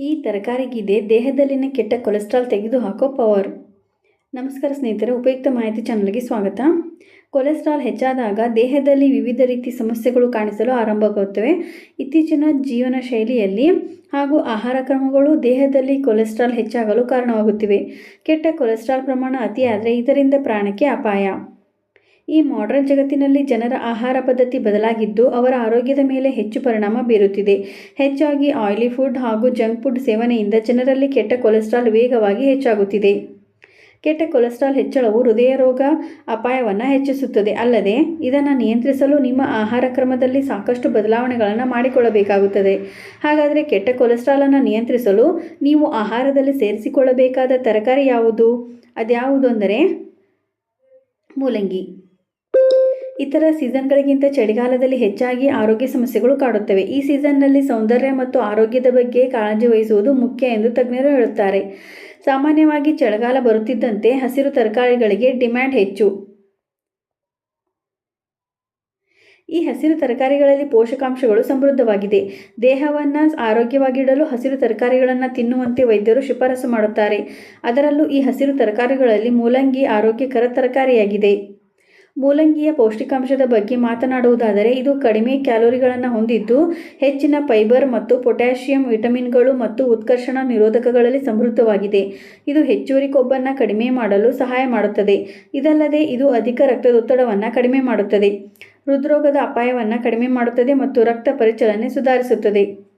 ಈ ತರಕಾರಿಗಿದೆ ದೇಹದಲ್ಲಿನ ಕೆಟ್ಟ ಕೊಲೆಸ್ಟ್ರಾಲ್ ತೆಗೆದುಹಾಕೋ ಪವರ್ ನಮಸ್ಕಾರ ಸ್ನೇಹಿತರೆ, ಉಪಯುಕ್ತ ಮಾಹಿತಿ ಚಾನಲ್ಗೆ ಸ್ವಾಗತ. ಕೊಲೆಸ್ಟ್ರಾಲ್ ಹೆಚ್ಚಾದಾಗ ದೇಹದಲ್ಲಿ ವಿವಿಧ ರೀತಿ ಸಮಸ್ಯೆಗಳು ಕಾಣಿಸಲು ಆರಂಭವಾಗುತ್ತವೆ. ಇತ್ತೀಚಿನ ಜೀವನ ಶೈಲಿಯಲ್ಲಿ ಹಾಗೂ ಆಹಾರ ಕ್ರಮಗಳು ದೇಹದಲ್ಲಿ ಕೊಲೆಸ್ಟ್ರಾಲ್ ಹೆಚ್ಚಾಗಲು ಕಾರಣವಾಗುತ್ತಿವೆ. ಕೆಟ್ಟ ಕೊಲೆಸ್ಟ್ರಾಲ್ ಪ್ರಮಾಣ ಅತಿಯಾದರೆ ಇದರಿಂದ ಪ್ರಾಣಕ್ಕೆ ಅಪಾಯ. ಈ ಮಾಡರ್ನ್ ಜಗತ್ತಿನಲ್ಲಿ ಜನರ ಆಹಾರ ಪದ್ಧತಿ ಬದಲಾಗಿದ್ದು, ಅವರ ಆರೋಗ್ಯದ ಮೇಲೆ ಹೆಚ್ಚು ಪರಿಣಾಮ ಬೀರುತ್ತಿದೆ. ಹೆಚ್ಚಾಗಿ ಆಯಿಲಿ ಫುಡ್ ಹಾಗೂ ಜಂಕ್ ಫುಡ್ ಸೇವನೆಯಿಂದ ಜನರಲ್ಲಿ ಕೆಟ್ಟ ಕೊಲೆಸ್ಟ್ರಾಲ್ ವೇಗವಾಗಿ ಹೆಚ್ಚಾಗುತ್ತಿದೆ. ಕೆಟ್ಟ ಕೊಲೆಸ್ಟ್ರಾಲ್ ಹೆಚ್ಚಳವು ಹೃದಯ ರೋಗ ಅಪಾಯವನ್ನು ಹೆಚ್ಚಿಸುತ್ತದೆ. ಅಲ್ಲದೆ, ಇದನ್ನು ನಿಯಂತ್ರಿಸಲು ನಿಮ್ಮ ಆಹಾರ ಕ್ರಮದಲ್ಲಿ ಸಾಕಷ್ಟು ಬದಲಾವಣೆಗಳನ್ನು ಮಾಡಿಕೊಳ್ಳಬೇಕಾಗುತ್ತದೆ. ಹಾಗಾದರೆ ಕೆಟ್ಟ ಕೊಲೆಸ್ಟ್ರಾಲನ್ನು ನಿಯಂತ್ರಿಸಲು ನೀವು ಆಹಾರದಲ್ಲಿ ಸೇರಿಸಿಕೊಳ್ಳಬೇಕಾದ ತರಕಾರಿ ಯಾವುದು? ಅದ್ಯಾವುದು ಅಂದರೆ? ಮೂಲಂಗಿ. ಇತರ ಸೀಸನ್ಗಳಿಗಿಂತ ಚಳಿಗಾಲದಲ್ಲಿ ಹೆಚ್ಚಾಗಿ ಆರೋಗ್ಯ ಸಮಸ್ಯೆಗಳು ಕಾಡುತ್ತವೆ. ಈ ಸೀಸನ್ನಲ್ಲಿ ಸೌಂದರ್ಯ ಮತ್ತು ಆರೋಗ್ಯದ ಬಗ್ಗೆ ಕಾಳಜಿ ವಹಿಸುವುದು ಮುಖ್ಯ ಎಂದು ತಜ್ಞರು ಹೇಳುತ್ತಾರೆ. ಸಾಮಾನ್ಯವಾಗಿ ಚಳಿಗಾಲ ಬರುತ್ತಿದ್ದಂತೆ ಹಸಿರು ತರಕಾರಿಗಳಿಗೆ ಡಿಮ್ಯಾಂಡ್ ಹೆಚ್ಚು. ಈ ಹಸಿರು ತರಕಾರಿಗಳಲ್ಲಿ ಪೋಷಕಾಂಶಗಳು ಸಮೃದ್ಧವಾಗಿದೆ. ದೇಹವನ್ನು ಆರೋಗ್ಯವಾಗಿಡಲು ಹಸಿರು ತರಕಾರಿಗಳನ್ನು ತಿನ್ನುವಂತೆ ವೈದ್ಯರು ಶಿಫಾರಸು ಮಾಡುತ್ತಾರೆ. ಅದರಲ್ಲೂ ಈ ಹಸಿರು ತರಕಾರಿಗಳಲ್ಲಿ ಮೂಲಂಗಿ ಆರೋಗ್ಯಕರ ತರಕಾರಿಯಾಗಿದೆ. ಮೂಲಂಗಿಯ ಪೌಷ್ಟಿಕಾಂಶದ ಬಗ್ಗೆ ಮಾತನಾಡುವುದಾದರೆ, ಇದು ಕಡಿಮೆ ಕ್ಯಾಲೋರಿಗಳನ್ನು ಹೊಂದಿದ್ದು, ಹೆಚ್ಚಿನ ಫೈಬರ್ ಮತ್ತು ಪೊಟ್ಯಾಷಿಯಂ ವಿಟಮಿನ್ಗಳು ಮತ್ತು ಉತ್ಕರ್ಷಣ ನಿರೋಧಕಗಳಲ್ಲಿ ಸಮೃದ್ಧವಾಗಿದೆ. ಇದು ಹೆಚ್ಚುವರಿ ಕೊಬ್ಬನ್ನು ಕಡಿಮೆ ಮಾಡಲು ಸಹಾಯ ಮಾಡುತ್ತದೆ. ಇದಲ್ಲದೆ, ಇದು ಅಧಿಕ ರಕ್ತದೊತ್ತಡವನ್ನು ಕಡಿಮೆ ಮಾಡುತ್ತದೆ. ಹೃದ್ರೋಗದ ಅಪಾಯವನ್ನು ಕಡಿಮೆ ಮಾಡುತ್ತದೆ ಮತ್ತು ರಕ್ತ ಪರಿಚಲನೆ ಸುಧಾರಿಸುತ್ತದೆ.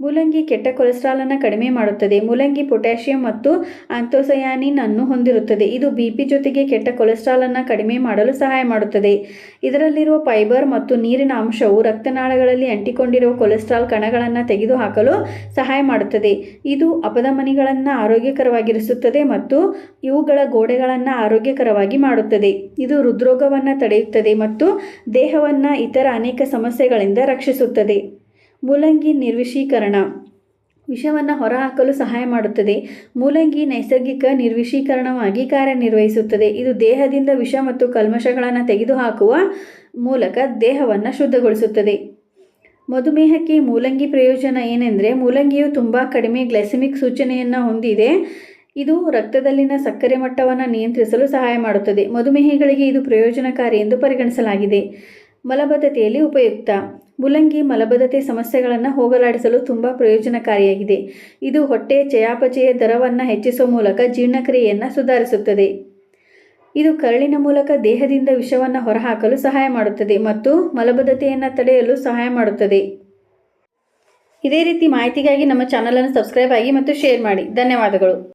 ಮೂಲಂಗಿ ಕೆಟ್ಟ ಕೊಲೆಸ್ಟ್ರಾಲನ್ನು ಕಡಿಮೆ ಮಾಡುತ್ತದೆ. ಮೂಲಂಗಿ ಪೊಟ್ಯಾಷಿಯಂ ಮತ್ತು ಆಂಥೋಸಯಾನಿನ್ ಅನ್ನು ಹೊಂದಿರುತ್ತದೆ. ಇದು ಬಿಪಿ ಜೊತೆಗೆ ಕೆಟ್ಟ ಕೊಲೆಸ್ಟ್ರಾಲನ್ನು ಕಡಿಮೆ ಮಾಡಲು ಸಹಾಯ ಮಾಡುತ್ತದೆ. ಇದರಲ್ಲಿರುವ ಫೈಬರ್ ಮತ್ತು ನೀರಿನ ಅಂಶವು ರಕ್ತನಾಳಗಳಲ್ಲಿ ಅಂಟಿಕೊಂಡಿರುವ ಕೊಲೆಸ್ಟ್ರಾಲ್ ಕಣಗಳನ್ನು ತೆಗೆದುಹಾಕಲು ಸಹಾಯ ಮಾಡುತ್ತದೆ. ಇದು ಅಪಧಮನಿಗಳನ್ನು ಆರೋಗ್ಯಕರವಾಗಿರಿಸುತ್ತದೆ ಮತ್ತು ಇವುಗಳ ಗೋಡೆಗಳನ್ನು ಆರೋಗ್ಯಕರವಾಗಿ ಮಾಡುತ್ತದೆ. ಇದು ಹೃದ್ರೋಗವನ್ನು ತಡೆಯುತ್ತದೆ ಮತ್ತು ದೇಹವನ್ನು ಇತರ ಅನೇಕ ಸಮಸ್ಯೆಗಳಿಂದ ರಕ್ಷಿಸುತ್ತದೆ. ಮೂಲಂಗಿ ನಿರ್ವಿಷೀಕರಣ. ವಿಷವನ್ನು ಹೊರಹಾಕಲು ಸಹಾಯ ಮಾಡುತ್ತದೆ. ಮೂಲಂಗಿ ನೈಸರ್ಗಿಕ ನಿರ್ವಿಷೀಕರಣವಾಗಿ ಕಾರ್ಯನಿರ್ವಹಿಸುತ್ತದೆ. ಇದು ದೇಹದಿಂದ ವಿಷ ಮತ್ತು ಕಲ್ಮಶಗಳನ್ನು ತೆಗೆದುಹಾಕುವ ಮೂಲಕ ದೇಹವನ್ನು ಶುದ್ಧಗೊಳಿಸುತ್ತದೆ. ಮಧುಮೇಹಕ್ಕೆ ಮೂಲಂಗಿ ಪ್ರಯೋಜನ ಏನೆಂದರೆ, ಮೂಲಂಗಿಯು ತುಂಬ ಕಡಿಮೆ ಗ್ಲೈಸೆಮಿಕ್ ಸೂಚನೆಯನ್ನು ಹೊಂದಿದೆ. ಇದು ರಕ್ತದಲ್ಲಿನ ಸಕ್ಕರೆ ಮಟ್ಟವನ್ನು ನಿಯಂತ್ರಿಸಲು ಸಹಾಯ ಮಾಡುತ್ತದೆ. ಮಧುಮೇಹಿಗಳಿಗೆ ಇದು ಪ್ರಯೋಜನಕಾರಿ ಎಂದು ಪರಿಗಣಿಸಲಾಗಿದೆ. ಮಲಬದ್ಧತೆಯಲ್ಲಿ ಉಪಯುಕ್ತ. ಮುಲ್ಲಂಗಿ ಮಲಬದ್ಧತೆ ಸಮಸ್ಯೆಗಳನ್ನು ಹೋಗಲಾಡಿಸಲು ತುಂಬ ಪ್ರಯೋಜನಕಾರಿಯಾಗಿದೆ. ಇದು ಹೊಟ್ಟೆ ಚಯಾಪಚಯ ದರವನ್ನು ಹೆಚ್ಚಿಸುವ ಮೂಲಕ ಜೀರ್ಣಕ್ರಿಯೆಯನ್ನು ಸುಧಾರಿಸುತ್ತದೆ. ಇದು ಕರಳಿನ ಮೂಲಕ ದೇಹದಿಂದ ವಿಷವನ್ನು ಹೊರಹಾಕಲು ಸಹಾಯ ಮಾಡುತ್ತದೆ ಮತ್ತು ಮಲಬದ್ಧತೆಯನ್ನು ತಡೆಯಲು ಸಹಾಯ ಮಾಡುತ್ತದೆ. ಇದೇ ರೀತಿ ಮಾಹಿತಿಗಾಗಿ ನಮ್ಮ ಚಾನಲನ್ನು ಸಬ್ಸ್ಕ್ರೈಬ್ ಆಗಿ ಮತ್ತು ಶೇರ್ ಮಾಡಿ. ಧನ್ಯವಾದಗಳು.